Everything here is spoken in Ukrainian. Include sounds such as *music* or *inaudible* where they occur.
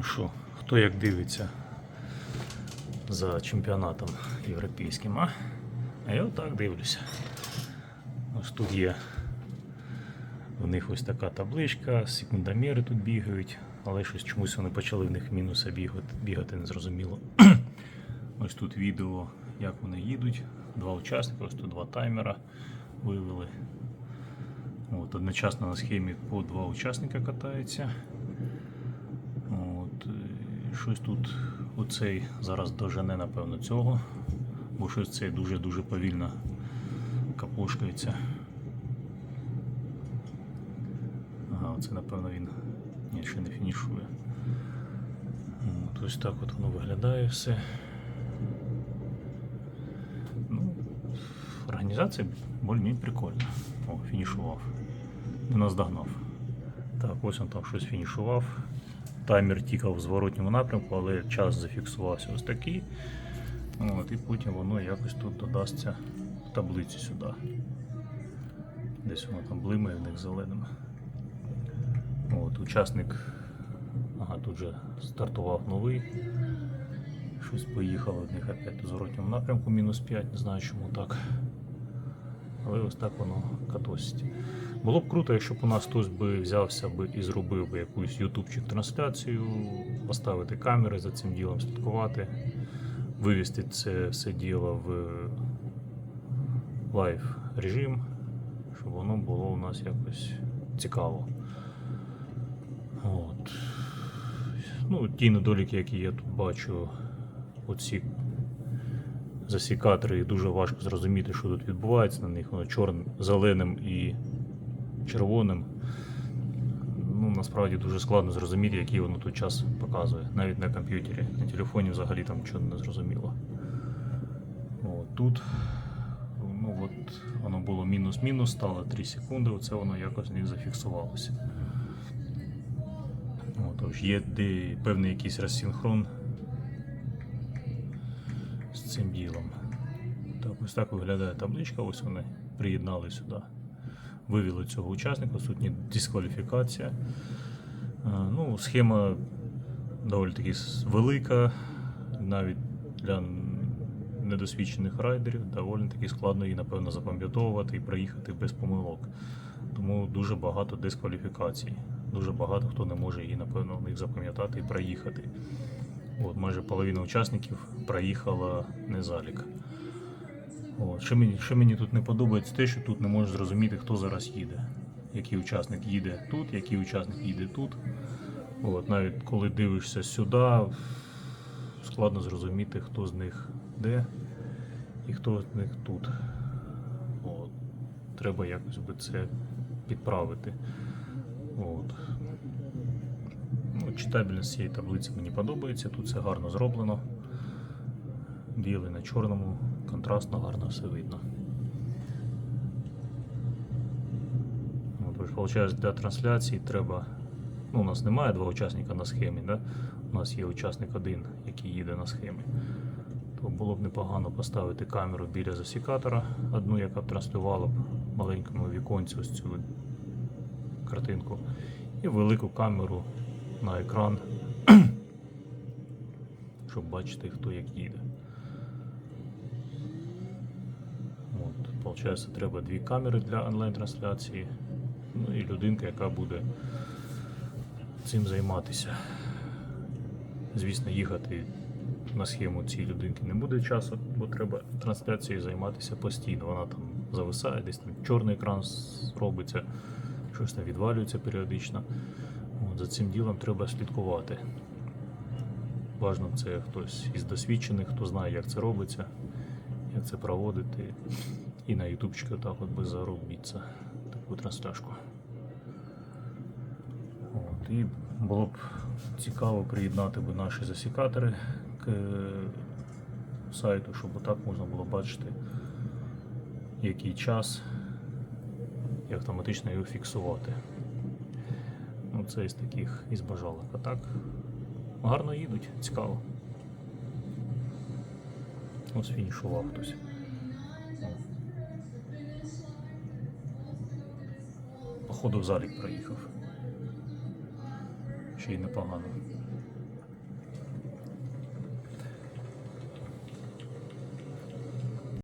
Що, хто як дивиться за чемпіонатом європейським, а? А я отак дивлюся. Ось тут є в них ось така табличка, секундоміри тут бігають, але щось чомусь вони почали в них мінуса бігати, бігати незрозуміло. *clears throat* ось тут відео, як вони їдуть. Два учасника, ось тут два таймера вивели. От, одночасно на схемі по два учасника катаються. Щось тут оцей зараз дожене, напевно, цього, бо щось цей дуже-дуже повільно капошкається. Ага, оце напевно він ні, ще не фінішує. От, ось так от воно виглядає все. Ну, організація більш прикольна. О, фінішував. Не наздогнав. Так, ось він там щось фінішував. Таймер тікав в зворотньому напрямку, але час зафіксувався ось такий. От, і потім воно якось тут додасться в таблиці сюди. Десь воно там блимає в них зеленим. От, учасник, ага, тут же стартував новий. Щось поїхало в них опять у зворотньому напрямку, мінус 5, не знаю чому так. Але ось так воно катосить. Було б круто, якщо б у нас хтось би взявся би і зробив би якусь ютубчик трансляцію, поставити камери за цим ділом, слідкувати, вивести це все діло в лайв режим, щоб воно було у нас якось цікаво. От. Ну, ті недоліки, які я тут бачу, оці засікатори, дуже важко зрозуміти, що тут відбувається на них. Воно чорним, зеленим і червоним. Ну, насправді дуже складно зрозуміти, який воно тут час показує, навіть на комп'ютері. На телефоні взагалі там нічого не зрозуміло. От, тут ну, от, воно було мінус-мінус, стало 3 секунди, оце воно якось не зафіксувалося. Тож є де певний якийсь розсинхрон з цим ділом. Так, ось так виглядає табличка, ось вони приєднали сюди. Вивели цього учасника, сутні дискваліфікація. Е, Ну, схема доволі таки велика, навіть для недосвідчених райдерів доволі таки складно її, напевно, запам'ятовувати і проїхати без помилок. Тому дуже багато дискваліфікацій. Дуже багато хто не може її, напевно, в них запам'ятати і проїхати. От, майже половина учасників проїхала незалік. От. Що, мені, що мені тут не подобається, те, що тут не можеш зрозуміти, хто зараз їде. Який учасник їде тут, який учасник їде тут. От, навіть коли дивишся сюди, складно зрозуміти, хто з них де і хто з них тут. От. Треба якось би це підправити. От. Ну, читабельність цієї таблиці мені подобається, тут все гарно зроблено. Білий на чорному, контрастно, гарно все видно. Виходить, для трансляції треба. Ну, у нас немає два учасника на схемі, да? у нас є учасник один, який їде на схемі. То було б непогано поставити камеру біля засікатора, одну, яка б транслювала б маленькому віконці ось цю картинку, і велику камеру на екран, *clears throat* щоб бачити, хто як їде. От, получається, треба дві камери для онлайн-трансляції, ну і людинка, яка буде цим займатися. Звісно, їхати на схему цієї людинки не буде часу, бо треба трансляцією займатися постійно. Вона там зависає, десь там чорний екран робиться, щось там відвалюється періодично. От, за цим ділом треба слідкувати. Важно це хтось із досвідчених, хто знає, як це робиться, як це проводити. І на ютубчику так от би заробіться таку трансляшку. От, і було б цікаво приєднати би наші засікатори к е, сайту, щоб отак можна було бачити, який час і автоматично його фіксувати. Ну, це із таких із бажалок. А так гарно їдуть, цікаво. Ось фінішував хтось. Походу в залік проїхав. Ще й непогано.